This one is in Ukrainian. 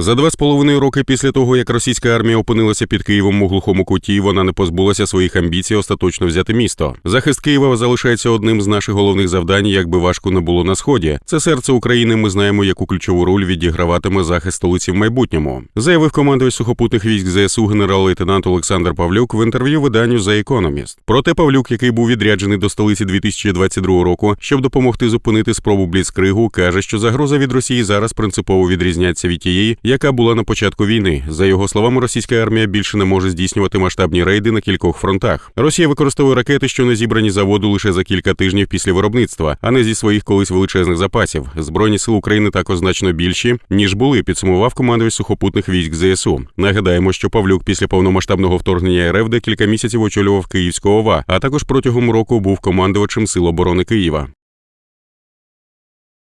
За два з половиною роки після того, як російська армія опинилася під Києвом у глухому куті, вона не позбулася своїх амбіцій остаточно взяти місто. Захист Києва залишається одним з наших головних завдань, як би важко не було на сході. Це серце України. Ми знаємо, яку ключову роль відіграватиме захист столиці в майбутньому. Заявив командувач сухопутних військ ЗСУ генерал-лейтенант Олександр Павлюк в інтерв'ю виданню The Economist. Проте Павлюк, який був відряджений до столиці 2022 року, щоб допомогти зупинити спробу бліцкригу, каже, що загроза від Росії зараз принципово відрізняється від тієї, яка була на початку війни. За його словами, російська армія більше не може здійснювати масштабні рейди на кількох фронтах. Росія використовує ракети, що не зібрані заводу лише за кілька тижнів після виробництва, а не зі своїх колись величезних запасів. Збройні сили України також значно більші ніж були. Підсумував командувач сухопутних військ ЗСУ. Нагадаємо, що Павлюк після повномасштабного вторгнення РФ декілька місяців очолював Київську ОВА, а також протягом року був командувачем Сил оборони Києва.